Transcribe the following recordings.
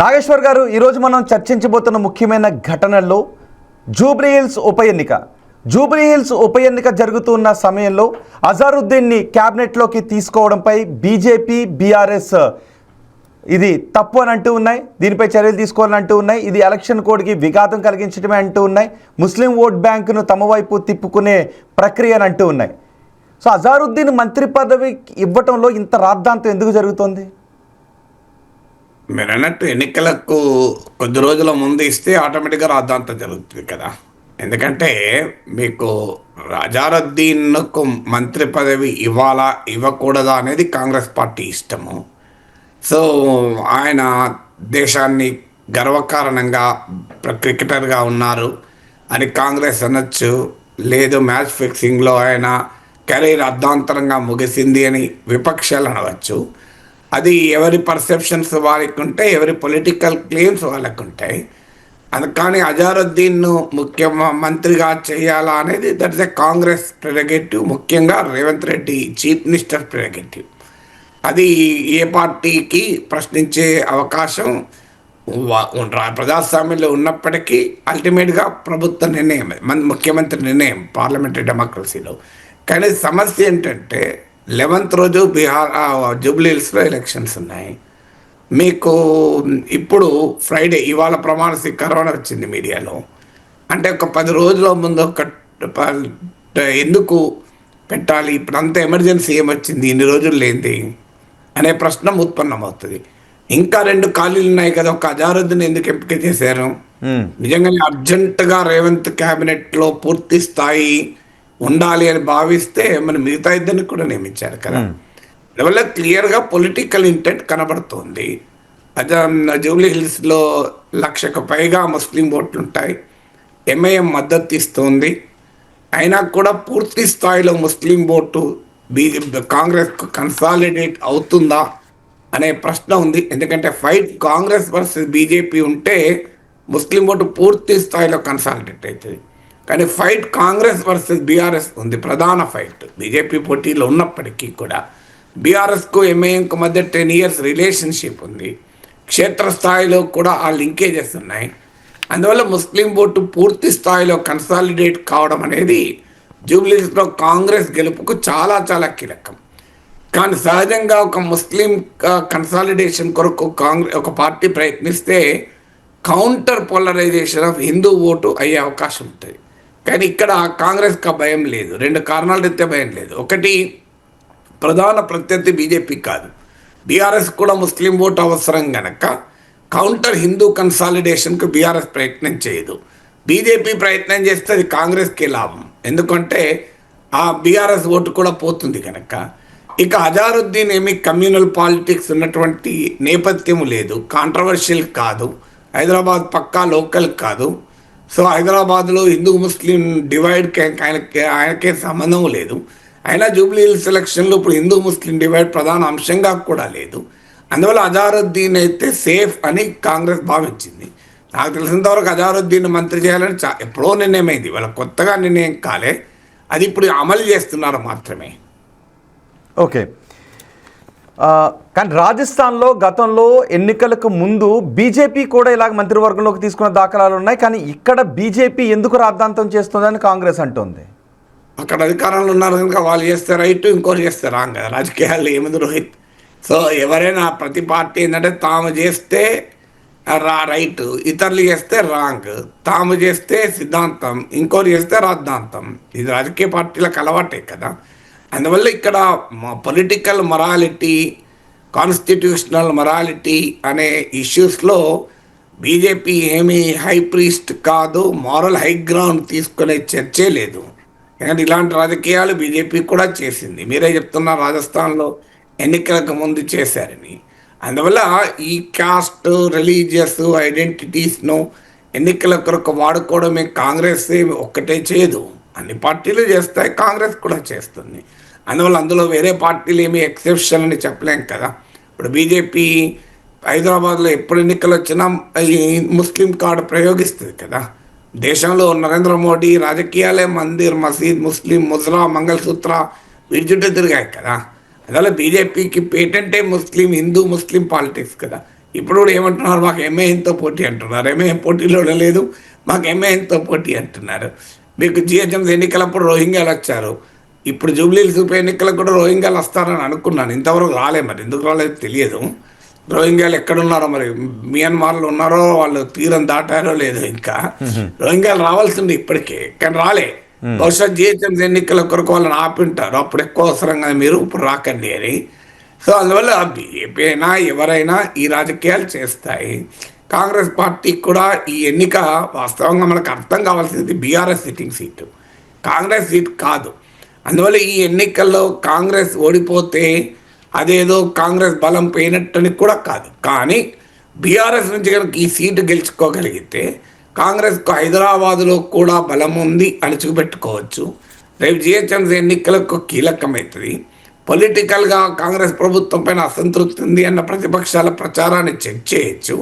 నాగేశ్వర్ గారు ఈరోజు మనం చర్చించబోతున్న ముఖ్యమైన ఘటనల్లో జూబ్లీహిల్స్ ఉప ఎన్నిక. జూబ్లీ హిల్స్ ఉప ఎన్నిక జరుగుతున్న సమయంలో అజారుద్దీన్ని క్యాబినెట్లోకి తీసుకోవడంపై బీజేపీ బీఆర్ఎస్ ఇది తప్పు అని అంటూ ఉన్నాయి. దీనిపై చర్యలు తీసుకోవాలని అంటూ ఉన్నాయి. ఇది ఎలక్షన్ కోడ్కి విఘాతం కలిగించడమే అంటూ ఉన్నాయి. ముస్లిం ఓట్ బ్యాంకును తమ వైపు తిప్పుకునే ప్రక్రియ అని అంటూ ఉన్నాయి. సో అజారుద్దీన్ మంత్రి పదవి ఇవ్వటంలో ఇంత రాద్ధాంతం ఎందుకు జరుగుతోంది? మీరు అన్నట్టు ఎన్నికలకు కొద్ది రోజుల ముందు ఇస్తే ఆటోమేటిక్గా రాద్ధాంతం జరుగుతుంది కదా. ఎందుకంటే మీకు రాజారుద్దీన్కు మంత్రి పదవి ఇవ్వాలా ఇవ్వకూడదా అనేది కాంగ్రెస్ పార్టీ ఇష్టము. సో ఆయన దేశాన్ని గర్వకారణంగా క్రికెటర్గా ఉన్నారు. అని కాంగ్రెస్ అనొచ్చు. లేదు మ్యాచ్ ఫిక్సింగ్లో ఆయన కెరీర్ అర్ధాంతరంగా ముగిసింది అని విపక్షాలు అనవచ్చు. అది ఎవరి పర్సెప్షన్స్ వారికి ఉంటాయి ఎవరి పొలిటికల్ క్లెయిమ్స్ వాళ్ళకు ఉంటాయి అది కానీ అజారుద్దీన్ను ముఖ్య మంత్రిగా చేయాలా అనేది that is a Congress prerogative ముఖ్యంగా Revanth Reddy chief minister prerogative అది ఏ పార్టీకి ప్రశ్నించే అవకాశం ప్రజాస్వామ్యంలో ఉన్నప్పటికీ అల్టిమేట్గా ప్రభుత్వ నిర్ణయం ముఖ్యమంత్రి నిర్ణయం పార్లమెంటరీ డెమోక్రసీలో కానీ సమస్య ఏంటంటే లెవెంత్ రోజు బీహార్ జూబ్లీహిల్స్లో ఎలక్షన్స్ ఉన్నాయి. మీకు ఇప్పుడు ఫ్రైడే ఇవాళ ప్రమాణ స్వీకారం అని వచ్చింది మీడియాలో. అంటే ఒక పది రోజుల ముందు ఒక ఎందుకు పెట్టాలి? ఇప్పుడు అంత ఎమర్జెన్సీ ఏమొచ్చింది? ఇన్ని రోజులు లేనిది అనే ప్రశ్న ఉత్పన్నమవుతుంది. ఇంకా రెండు ఖాళీలు ఉన్నాయి కదా ఒక అజారుద్దీన్ ఎందుకు ఎంపిక చేశారు. నిజంగానే అర్జెంటుగా రేవంత్ క్యాబినెట్లో పూర్తి స్థాయి ఉండాలి అని భావిస్తే మన మిగతా ఇద్దరిని కూడా నియమించారు కదా. అందువల్ల క్లియర్గా పొలిటికల్ ఇంటెంట్ కనబడుతుంది. అదే జూబ్లీ హిల్స్లో లక్షకు పైగా ముస్లిం ఓట్లు ఉంటాయి ఎంఐఎం మద్దతు ఇస్తుంది. అయినా కూడా పూర్తి స్థాయిలో ముస్లిం ఓటు బీజేపీ కాంగ్రెస్కు కన్సాలిడేట్ అవుతుందా అనే ప్రశ్న ఉంది. ఎందుకంటే ఫైట్ కాంగ్రెస్ వర్సెస్ బీజేపీ ఉంటే ముస్లిం ఓటు పూర్తి స్థాయిలో కన్సాలిడేట్ అవుతుంది. కానీ ఫైట్ కాంగ్రెస్ వర్సెస్ బీఆర్ఎస్ ఉంది ప్రధాన ఫైట్. బీజేపీ పోటీలో ఉన్నప్పటికీ కూడా బీఆర్ఎస్కు ఎంఐఎంకు మధ్య టెన్ ఇయర్స్ రిలేషన్షిప్ ఉంది. క్షేత్రస్థాయిలో కూడా ఆ లింకేజెస్ ఉన్నాయి. అందువల్ల ముస్లిం ఓటు పూర్తి స్థాయిలో కన్సాలిడేట్ కావడం అనేది జూబ్లీస్లో కాంగ్రెస్ గెలుపుకు చాలా చాలా కీలకం. కానీ సహజంగా ఒక ముస్లిం కన్సాలిడేషన్ కొరకు కాంగ్రెస్ ఒక పార్టీ ప్రయత్నిస్తే counter polarisation of Hindu vote అయ్యే అవకాశం ఉంటుంది. కానీ ఇక్కడ కాంగ్రెస్కి ఆ భయం లేదు. రెండు కారణాలు అయితే భయం లేదు. ఒకటి ప్రధాన ప్రత్యర్థి బీజేపీ కాదు. బీఆర్ఎస్ కూడా ముస్లిం ఓటు అవసరం గనక కౌంటర్ హిందూ కన్సాలిడేషన్కు బీఆర్ఎస్ ప్రయత్నం చేయదు. బీజేపీ ప్రయత్నం చేస్తే అది కాంగ్రెస్కి లాభం. ఎందుకంటే ఆ బీఆర్ఎస్ ఓటు కూడా పోతుంది కనుక ఇక అజారుద్దీన్ ఏమి కమ్యూనల్ పాలిటిక్స్ ఉన్నటువంటి నేపథ్యం లేదు. కాంట్రవర్షియల్ కాదు. హైదరాబాద్ పక్కా లోకల్ కాదు. సో హైదరాబాద్లో హిందూ ముస్లిం డివైడ్కి ఆయనకి ఆయనకే సంబంధం లేదు. అయినా జూబ్లీ హిల్స్ ఎలక్షన్లో ఇప్పుడు హిందూ ముస్లిం డివైడ్ ప్రధాన అంశంగా కూడా లేదు. అందువల్ల అజారుద్దీన్ అయితే సేఫ్ అని కాంగ్రెస్ భావించింది. నాకు తెలిసినంతవరకు అజారుద్దీన్ మంత్రి చేయాలని చా ఎప్పుడో నిర్ణయమైంది. వాళ్ళ కొత్తగా నిర్ణయం కాలే. అది ఇప్పుడు అమలు చేస్తున్నారు మాత్రమే. ఓకే. కానీ రాజస్థాన్లో గతంలో ఎన్నికలకు ముందు బీజేపీ కూడా ఇలాగ మంత్రివర్గంలోకి తీసుకున్న దాఖలాలు ఉన్నాయి. కానీ ఇక్కడ బీజేపీ ఎందుకు రాద్ధాంతం చేస్తుందని కాంగ్రెస్ అంటోంది? అక్కడ అధికారంలో ఉన్నారు కనుక వాళ్ళు చేస్తే రైట్ ఇంకోటి చేస్తే రాంగ్ కదా. రాజకీయాల్లో ఏముంది రోహిత్? సో ఎవరైనా ప్రతి పార్టీ ఏంటంటే తాము చేస్తే రా రైట్ ఇతరులు చేస్తే రాంగ్ తాము చేస్తే సిద్ధాంతం ఇంకోటి చేస్తే రాద్ధాంతం. ఇది రాజకీయ పార్టీలకు అలవాటే కదా. అందువల్ల ఇక్కడ మా పొలిటికల్ మొరాలిటీ కాన్స్టిట్యూషనల్ మొరాలిటీ అనే ఇష్యూస్లో బీజేపీ ఏమీ హై ప్రీస్ట్ కాదు మారల్ హై గ్రౌండ్ తీసుకునే చర్చే లేదు. ఎందుకంటే ఇలాంటి రాజకీయాలు బీజేపీ కూడా చేసింది. మీరే చెప్తున్నారు రాజస్థాన్లో ఎన్నికలకు ముందు చేశారని. అందువల్ల ఈ కాస్ట్ రిలీజియస్ ఐడెంటిటీస్ను ఎన్నికల కొరకు వాడుకోవడమే కాంగ్రెస్ ఒక్కటే చేయదు. అన్ని పార్టీలు చేస్తాయి కాంగ్రెస్ కూడా చేస్తుంది. అందువల్ల అందులో వేరే పార్టీలు ఏమి ఎక్సెప్షన్ అని చెప్పలేం కదా. ఇప్పుడు బీజేపీ హైదరాబాద్లో ఎప్పుడు ఎన్నికలు వచ్చినా ఈ ముస్లిం కార్డు ప్రయోగిస్తుంది కదా. దేశంలో నరేంద్ర మోడీ రాజకీయాలే మందిర్ మసీద్ ముస్లిం ముజ్రా మంగళసూత్ర వీటి చుట్టూ తిరిగాయి కదా. అందువల్ల బీజేపీకి పేటెంటే ముస్లిం హిందూ ముస్లిం పాలిటిక్స్ కదా. ఇప్పుడు కూడా ఏమంటున్నారు మాకు ఎంఏఎన్తో పోటీ అంటున్నారు. ఎంఏఎం పోటీలో లేదు మాకు ఎంఏఎన్తో పోటీ అంటున్నారు. మీకు జిహెచ్ఎంసీ ఎన్నికలప్పుడు రోహింగ్యాలు వచ్చారు. ఇప్పుడు జూబ్లీహిల్స్ ఉప ఎన్నికలకు కూడా రోహింగ్యాలు వస్తారని అనుకున్నాను. ఇంతవరకు రాలే మరి. ఎందుకు రాలేదు తెలియదు. రోహింగ్యాలు ఎక్కడున్నారో మరి? మియన్మార్లో ఉన్నారో? వాళ్ళు తీరం దాటారో లేదో ఇంకా. రోహింగ్యాలు రావాల్సింది ఇప్పటికే. కానీ రాలే. బహుశా జిహెచ్ఎంసీ ఎన్నికల కొరకు వాళ్ళని ఆపింటారు. అప్పుడు ఎక్కువ అవసరం కదా మీరు. ఇప్పుడు రాకండి అని. సో అందువల్ల బీజేపీ అయినా ఎవరైనా ఈ రాజకీయాలు చేస్తాయి. కాంగ్రెస్ పార్టీ కూడా ఈ ఎన్నిక వాస్తవంగా మనకు అర్థం కావాల్సింది BRS sitting seat. Congress seat కాదు. అందువల్ల ఈ ఎన్నికల్లో కాంగ్రెస్ ఓడిపోతే అదేదో కాంగ్రెస్ బలం పోయినట్టుని కూడా కాదు. కానీ బీఆర్ఎస్ నుంచి కనుక ఈ సీటు గెలుచుకోగలిగితే కాంగ్రెస్కు హైదరాబాదులో కూడా బలం ఉంది అని రేపు జిహెచ్ఎంసీ ఎన్నికలకు కీలకమవుతుంది పొలిటికల్గా కాంగ్రెస్ ప్రభుత్వం పైన అసంతృప్తి ఉంది అన్న ప్రతిపక్షాల ప్రచారాన్ని చెక్ చేయొచ్చు.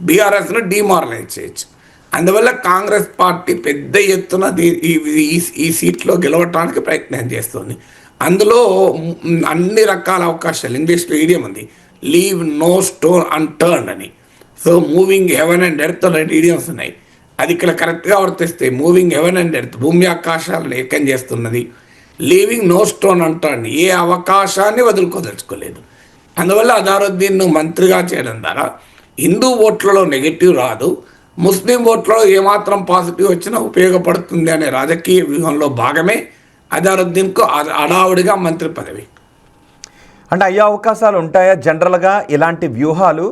బీఆర్ఎస్ను డిమారలైజ్ చేయొచ్చు. అందువల్ల కాంగ్రెస్ పార్టీ పెద్ద ఎత్తున ఈ ఈ- సీట్లో గెలవటానికి ప్రయత్నం చేస్తుంది. అందులో అన్ని రకాల అవకాశాలు ఇంగ్లీష్లో ఈడియం ఉంది. లీవ్ నో స్టోన్ అన్టర్న్ అని. So moving heaven and earth రెండు ఈడియమ్స్ ఉన్నాయి. అది ఇక్కడ కరెక్ట్గా వర్తిస్తాయి మూవింగ్ హెవెన్ అండ్ ఎర్త్ భూమి ఆకాశాలను ఏకం చేస్తున్నది. లీవింగ్ నో స్టోన్ అంటాడు ఏ అవకాశాన్ని వదులుకోదలుచుకోలేదు. అందువల్ల అదారుద్దీన్ను మంత్రిగా చేయడం ద్వారా హిందూ ఓట్లలో నెగిటివ్ రాదు. ముస్లిం ఓట్లలో ఏమాత్రం పాజిటివ్ వచ్చినా ఉపయోగపడుతుంది అనే రాజకీయ వ్యూహంలో భాగమే అజారుద్దీన్కు అడావుడిగా మంత్రి పదవి. అంటే అయ్యే అవకాశాలు ఉంటాయా? జనరల్గా ఇలాంటి వ్యూహాలు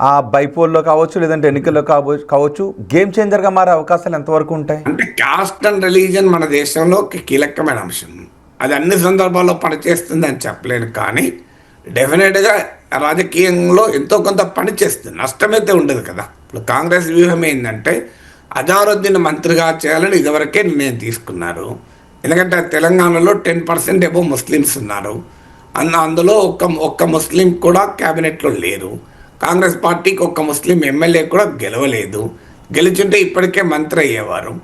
ఆ బైపోల్లో కావచ్చు లేదంటే ఎన్నికల్లో కావచ్చు కావచ్చు గేమ్ చేంజర్గా మారే అవకాశాలు ఎంతవరకు ఉంటాయి? అంటే కాస్ట్ అండ్ రిలీజన్ మన దేశంలో ఒక కీలకమైన అంశం. అది అన్ని సందర్భాల్లో పనిచేస్తుందని చెప్పలేను కానీ డెఫినెట్గా రాజకీయంలో ఎంతో కొంత పని చేస్తుంది. నష్టమైతే ఉండదు కదా. ఇప్పుడు కాంగ్రెస్ వ్యూహం ఏంటంటే అజారుద్దీన్ మంత్రిగా చేయాలని ఇదివరకే నిర్ణయం తీసుకున్నారు. ఎందుకంటే తెలంగాణలో టెన్ పర్సెంట్ ఏమో ముస్లిమ్స్ ఉన్నారు. అన్న అందులో ఒక్క ఒక్క ముస్లిం కూడా క్యాబినెట్లో లేరు. కాంగ్రెస్ పార్టీకి ఒక్క ముస్లిం ఎమ్మెల్యే కూడా గెలవలేదు. గెలిచుంటే ఇప్పటికే మంత్రి అయ్యేవారు.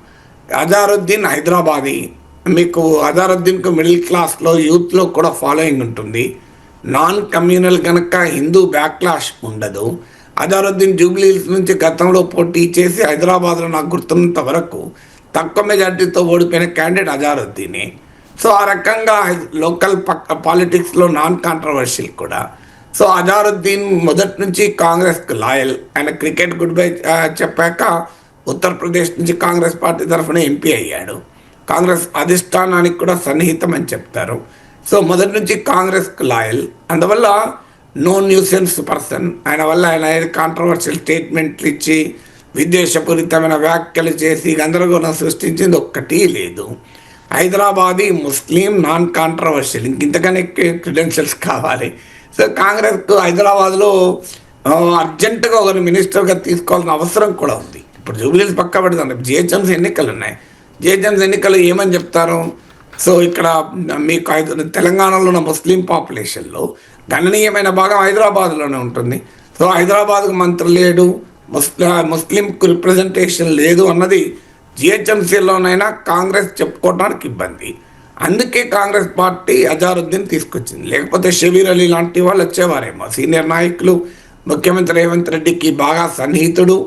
అజారుద్దీన్ హైదరాబాదీ మీకు అజారుద్దీన్కు మిడిల్ క్లాస్లో యూత్లో కూడా ఫాలోయింగ్ ఉంటుంది. నాన్ కమ్యూనల్ కనుక హిందూ బ్యాక్లాష్ ఉండదు. అజారుద్దీన్ జూబ్లీహిల్స్ నుంచి గతంలో పోటీ చేసి హైదరాబాద్లో నాకు గుర్తున్నంత వరకు తక్కువ మెజార్టీతో ఓడిపోయిన క్యాండిడేట్ అజారుద్దీనే. సో ఆ రకంగా లోకల్ పక్క పాలిటిక్స్లో నాన్ కాంట్రవర్షియల్ కూడా. సో అజారుద్దీన్ మొదటి నుంచి కాంగ్రెస్కి లాయల్. ఆయన క్రికెట్ గుడ్ బై చెప్పాక ఉత్తరప్రదేశ్ నుంచి కాంగ్రెస్ పార్టీ తరఫున ఎంపీ అయ్యాడు. కాంగ్రెస్ అధిష్టానానికి కూడా సన్నిహితం అని చెప్తారు. సో మొదటి నుంచి కాంగ్రెస్కి లాయల్. అందువల్ల నో న్యూసెన్స్ పర్సన్. ఆయన వల్ల ఆయన కాంట్రవర్షియల్ స్టేట్మెంట్లు ఇచ్చి విద్వేషపూరితమైన వ్యాఖ్యలు చేసి గందరగోళం సృష్టించింది ఒక్కటి లేదు. హైదరాబాదీ ముస్లిం నాన్ కాంట్రవర్షియల్ ఇంక క్రిడెన్షియల్స్ కావాలి. సో కాంగ్రెస్కు హైదరాబాద్లో అర్జెంటుగా ఒకరు మినిస్టర్గా తీసుకోవాల్సిన అవసరం కూడా ఉంది. ఇప్పుడు జూబ్లీస్ పక్క పెడుతుంది. జిహెచ్ఎంసీ ఎన్నికలు ఉన్నాయి. జిహెచ్ఎంసీ ఎన్నికలు ఏమని చెప్తారు? సో ఇక్కడ మీకు ఐదు తెలంగాణలో ఉన్న ముస్లిం పాపులేషన్లో గణనీయమైన భాగం హైదరాబాద్లోనే ఉంటుంది. సో హైదరాబాద్కు మంత్రి లేడు ముస్లిం ముస్లింకు రిప్రజెంటేషన్ లేదు అన్నది జిహెచ్ఎంసీలోనైనా కాంగ్రెస్ చెప్పుకోవడానికి ఇబ్బంది. అందుకే కాంగ్రెస్ పార్టీ అజారుద్దీన్ తీసుకొచ్చింది. లేకపోతే షబీర్ అలీ లాంటి వాళ్ళు వచ్చేవారేమో. సీనియర్ నాయకులు ముఖ్యమంత్రి రేవంత్ రెడ్డికి బాగా సన్నిహితుడు.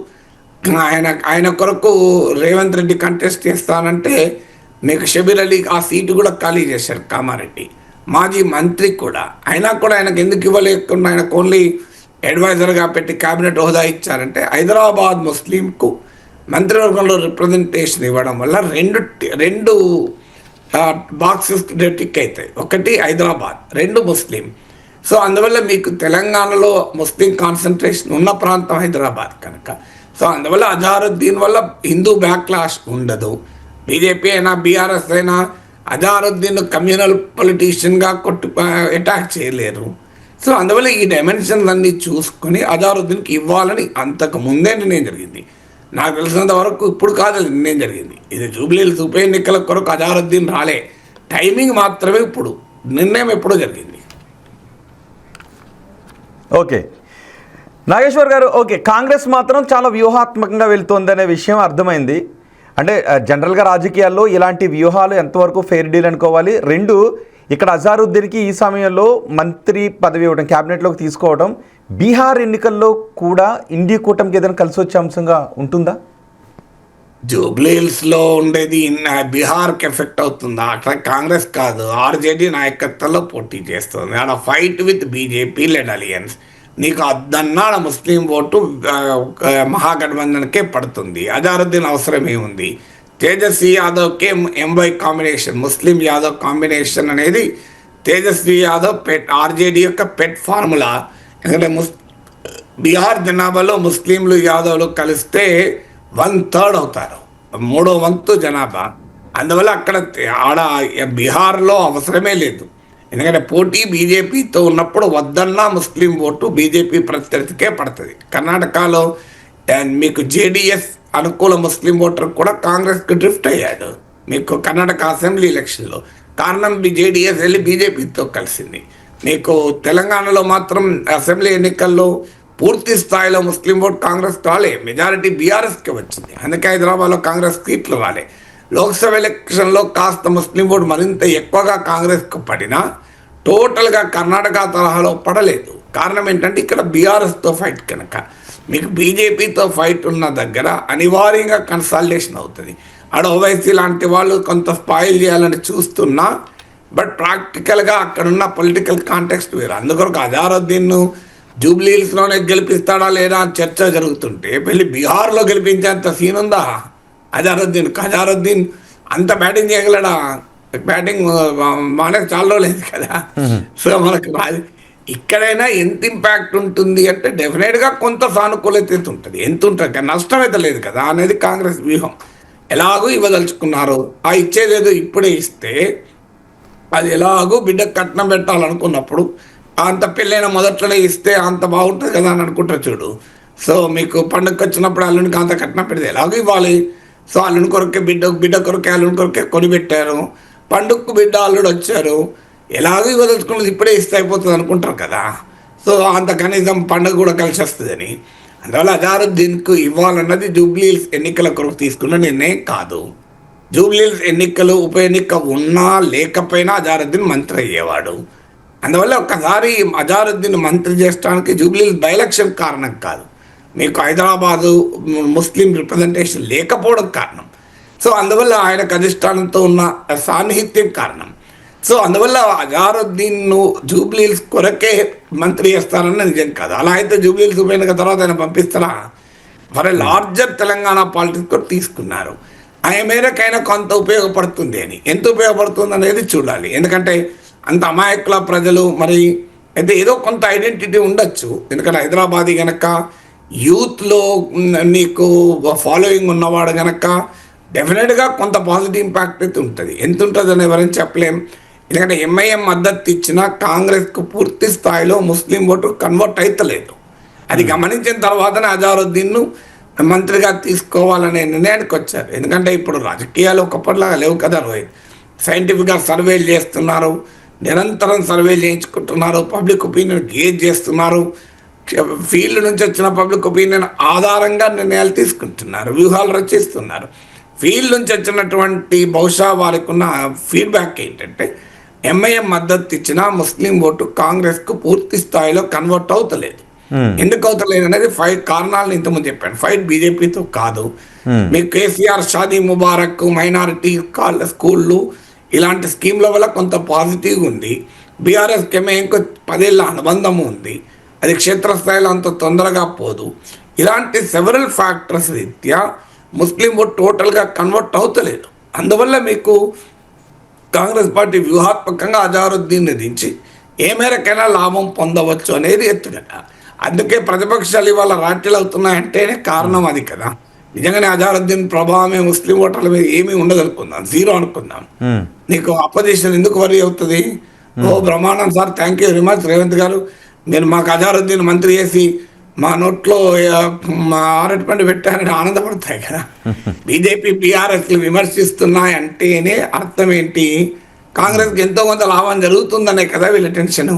ఆయన ఆయన కొరకు రేవంత్ రెడ్డి కంటెస్ట్ చేస్తానంటే మీకు షబీర్ అలీ ఆ సీటు కూడా ఖాళీ చేశారు కామారెడ్డి. మాజీ మంత్రి కూడా. అయినా కూడా ఆయనకు ఎందుకు ఇవ్వలేకుండా ఆయనకు ఓన్లీ అడ్వైజర్గా పెట్టి కేబినెట్ హోదా ఇచ్చారంటే హైదరాబాద్ ముస్లింకు మంత్రివర్గంలో రిప్రజెంటేషన్ ఇవ్వడం వల్ల రెండు రెండు బాక్సెస్ టిక్ అవుతాయి. ఒకటి హైదరాబాద్ రెండు ముస్లిం. సో అందువల్ల మీకు తెలంగాణలో ముస్లిం కాన్సన్ట్రేషన్ ఉన్న ప్రాంతం హైదరాబాద్ కనుక. సో అందువల్ల అజారుద్దీన్ వల్ల హిందూ బ్యాక్లాష్ ఉండదు. బీజేపీ అయినా బీఆర్ఎస్ అయినా అజారుద్దీన్ కమ్యూనల్ పొలిటీషియన్గా కొట్టు అటాక్ చేయలేరు. సో అందువల్ల ఈ డైమెన్షన్స్ అన్ని చూసుకొని అజారుద్దీన్కి ఇవ్వాలని అంతకు ముందే నిర్ణయం జరిగింది. నాకు తెలిసినంత వరకు ఇప్పుడు కాదు నిర్ణయం జరిగింది. ఇది జూబ్లీలు ఉప ఎన్నికల కొరకు అజారుద్దీన్ రాలే. టైమింగ్ మాత్రమే ఇప్పుడు. నిర్ణయం ఎప్పుడో జరిగింది. ఓకే. నాగేశ్వర్ గారు ఓకే. కాంగ్రెస్ మాత్రం చాలా వ్యూహాత్మకంగా వెళ్తోంది అనే విషయం అర్థమైంది. అంటే జనరల్గా రాజకీయాల్లో ఇలాంటి వ్యూహాలు ఎంతవరకు ఫెయిర్ డీల్ అనుకోవాలి? రెండు ఇక్కడ అజారుద్దీన్కి ఈ సమయంలో మంత్రి పదవి ఇవ్వడం క్యాబినెట్లోకి తీసుకోవడం బీహార్ ఎన్నికల్లో కూడా ఇండి కూటమికి ఏదైనా కలిసి వచ్చే అంశంగా ఉంటుందా? జూబ్లీహిల్స్లో ఉండేది బీహార్కి ఎఫెక్ట్ అవుతుందా? అక్కడ కాంగ్రెస్ కాదు. ఆర్జేడీ నాయకత్వంలో పోటీ చేస్తుంది. ఆడ fight with BJP led alliance. నీకు అద్దన్నాడ ముస్లిం ఓటు మహాగఠబంధన్కే పడుతుంది. అజారుద్దీన్ అవసరం ఏముంది? తేజస్వి యాదవ్కే MY combination. Muslim Yadav combination అనేది తేజస్వి యాదవ్ పెట్ ఆర్జేడీ యొక్క పెట్ ఫార్ములా. ఎందుకంటే ముస్ బీహార్ జనాభాలో ముస్లింలు యాదవ్లు కలిస్తే వన్ థర్డ్ అవుతారు. మూడో వంతు జనాభా. అందువల్ల అక్కడ ఆడ బీహార్లో అవసరమే లేదు. ఎందుకంటే పోటీ బీజేపీతో ఉన్నప్పుడు వద్దన్నా ముస్లిం ఓటు బీజేపీ ప్రత్యర్థికే పడుతుంది. కర్ణాటకలో మీకు జేడిఎస్ అనుకూల ముస్లిం ఓటర్ కూడా కాంగ్రెస్కి డ్రిఫ్ట్ అయ్యాడు. మీకు కర్ణాటక అసెంబ్లీ ఎలక్షన్లో. కారణం జేడిఎస్ వెళ్ళి బీజేపీతో కలిసింది. మీకు తెలంగాణలో మాత్రం అసెంబ్లీ ఎన్నికల్లో పూర్తి స్థాయిలో ముస్లిం ఓట్ కాంగ్రెస్ రాలే. మెజారిటీ బీఆర్ఎస్కి వచ్చింది. అందుకే హైదరాబాద్లో కాంగ్రెస్ సీట్లు రాలే. లోక్సభ ఎలక్షన్లో కాస్త ముస్లిం ఓటు మరింత ఎక్కువగా కాంగ్రెస్కు పడినా టోటల్గా కర్ణాటక తరహాలో పడలేదు. కారణం ఏంటంటే ఇక్కడ బీఆర్ఎస్తో ఫైట్ కనుక. మీకు బీజేపీతో ఫైట్ ఉన్న దగ్గర అనివార్యంగా కన్సల్టేషన్ అవుతుంది. ఆడ ఓవైసీ లాంటి వాళ్ళు కొంత స్పాయిల్ చేయాలని చూస్తున్నా బట్ ప్రాక్టికల్గా అక్కడున్న పొలిటికల్ కాంటెక్స్ట్ వేరు. అందుకొరకు అజారుద్దీన్ను జూబ్లీహిల్స్లోనే గెలిపిస్తాడా లేదా చర్చ జరుగుతుంటే వెళ్ళి బీహార్లో గెలిపించేంత సీన్ ఉందా అజారుద్దీన్ అజారుద్దీన్ అంత బ్యాటింగ్ చేయగలడా? బ్యాటింగ్ మానే చాలా లేదు కదా. సో మనకు ఇక్కడైనా ఎంత ఇంపాక్ట్ ఉంటుంది అంటే డెఫినెట్గా కొంత సానుకూలత ఉంటుంది. ఎంత ఉంటుంది? కానీ నష్టం అయితే లేదు కదా అనేది కాంగ్రెస్ వ్యూహం. ఎలాగో ఇవ్వదలుచుకున్నారు? ఆ ఇచ్చేదేదో ఇప్పుడే ఇస్తే అది ఎలాగో బిడ్డ కట్నం పెట్టాలనుకున్నప్పుడు అంత పెళ్ళైన మొదట్లోనే ఇస్తే అంత బాగుంటుంది కదా అని అనుకుంటారు చూడు. సో మీకు పండుగకి వచ్చినప్పుడు అల్లునికి అంత కట్నం పెడితే ఎలాగో ఇవ్వాలి? సో అల్లుని కొరకే బిడ్డ బిడ్డ కొరకే అల్లుని కొరకే కొనిపెట్టారు. పండుగకు బిడ్డ అల్లుడు వచ్చారు. ఎలాగో ఇవ్వదలుచుకున్నది ఇప్పుడే ఇస్తే అయిపోతుంది అనుకుంటారు కదా. సో అంత కనీసం పండుగ కూడా కలిసి వస్తుందని. అందువల్ల అజారుద్దీన్కు ఇవ్వాలన్నది జూబ్లీహిల్స్ ఎన్నికల కొరకు తీసుకున్న నిర్ణయం కాదు. జూబ్లీహిల్స్ ఎన్నికలు ఉప ఎన్నిక ఉన్నా లేకపోయినా అజారుద్దీన్ మంత్రి అయ్యేవాడు. అందువల్ల ఒకసారి అజారుద్దీన్ మంత్రి చేయడానికి జూబ్లీహిల్స్ బై ఎలక్షన్ కారణం కాదు. మీకు హైదరాబాదు ముస్లిం రిప్రజెంటేషన్ లేకపోవడం కారణం. సో అందువల్ల ఆయనకు అధిష్టానంతో ఉన్న సాన్నిహిత్యం కారణం. సో అందువల్ల అజారుద్దీన్ను జూబ్లీల్స్ కొరకే మంత్రి చేస్తారన్న నిజం కాదు. అలా అయితే జూబ్లీల్స్ పోయిన తర్వాత ఆయన పంపిస్తారా? మరి లార్జర్ తెలంగాణ పాలిటిక్స్ కూడా తీసుకున్నారు. ఆ మేరకైనా కొంత ఉపయోగపడుతుంది అని. ఎంత ఉపయోగపడుతుంది అనేది చూడాలి. ఎందుకంటే అంత అమాయకుల ప్రజలు మరి అయితే ఏదో కొంత ఐడెంటిటీ ఉండొచ్చు. ఎందుకంటే హైదరాబాదీ కనుక యూత్లో నీకు ఫాలోయింగ్ ఉన్నవాడు గనక డెఫినెట్గా కొంత పాజిటివ్ ఇంపాక్ట్ అయితే ఉంటుంది. ఎంత ఉంటుంది అని ఎవరైనా చెప్పలేం ఎందుకంటే ఎంఐఎం మద్దతు ఇచ్చిన కాంగ్రెస్కు పూర్తి స్థాయిలో ముస్లిం ఓటు కన్వర్ట్ అవుతలేదు అది గమనించిన తర్వాతనే అజారుద్దీన్ను మంత్రిగా తీసుకోవాలనే నిర్ణయానికి వచ్చారు. ఎందుకంటే ఇప్పుడు రాజకీయాలు ఒకప్పటిలాగా లేవు కదా రోహిత్. సైంటిఫిక్గా సర్వేలు చేస్తున్నారు. నిరంతరం సర్వేలు చేయించుకుంటున్నారు. పబ్లిక్ ఒపీనియన్ గేజ్ చేస్తున్నారు. ఫీల్డ్ నుంచి వచ్చిన పబ్లిక్ ఒపీనియన్ ఆధారంగా నిర్ణయాలు తీసుకుంటున్నారు వ్యూహాలు రచిస్తున్నారు. ఫీల్డ్ నుంచి వచ్చినటువంటి బహుశా వారికి ఉన్న ఫీడ్బ్యాక్ ఏంటంటే ఎంఐఎం మద్దతు ఇచ్చిన ముస్లిం ఓటు కాంగ్రెస్కు పూర్తి స్థాయిలో కన్వర్ట్ అవుతలేదు. ఎందుకు అవుతలేదు అనేది ఫైట్ కారణాలను ఇంతకుముందు చెప్పాను. ఫైట్ బీజేపీతో కాదు. మీకు K C R Shadi Mubarak minority call స్కూళ్ళు ఇలాంటి స్కీమ్ల వల్ల కొంత పాజిటివ్ ఉంది. బీఆర్ఎస్ కెమే ఇంకో పదేళ్ళ అనుబంధం ఉంది. అది క్షేత్రస్థాయిలో అంత తొందరగా పోదు. ఇలాంటి సెవరల్ ఫ్యాక్టర్స్ రీత్యా ముస్లిం ఓట్ టోటల్గా కన్వర్ట్ అవుతలేదు అందువల్ల మీకు కాంగ్రెస్ పార్టీ వ్యూహాత్మకంగా అజారుద్దీన్ దించి ఏ మేరకైనా లాభం పొందవచ్చు అనేది ఎత్తుగట అందుకే ప్రతిపక్షాలు ఇవాళ రాట్యలు అవుతున్నాయంటేనే కారణం అది కదా. నిజంగానే అజారుద్దీన్ ప్రభావమే ముస్లిం ఓటర్ల మీద ఏమీ ఉండదనుకుందాం జీరో అనుకుందాం. నీకు అపోజిషన్ ఎందుకు వరి అవుతుంది? ఓ Brahmanand sir thank you very much Revanth గారు మీరు మాకు అజారుద్దీన్ మంత్రి చేసి మా నోట్లో మా ఆరటి పండు పెట్టారని ఆనందపడతాయి కదా. బీజేపీ బీఆర్ఎస్ విమర్శిస్తున్నాయి అంటేనే అర్థం ఏంటి? కాంగ్రెస్కి ఎంతో కొంత లాభం జరుగుతుందనే కదా వీళ్ళ టెన్షన్.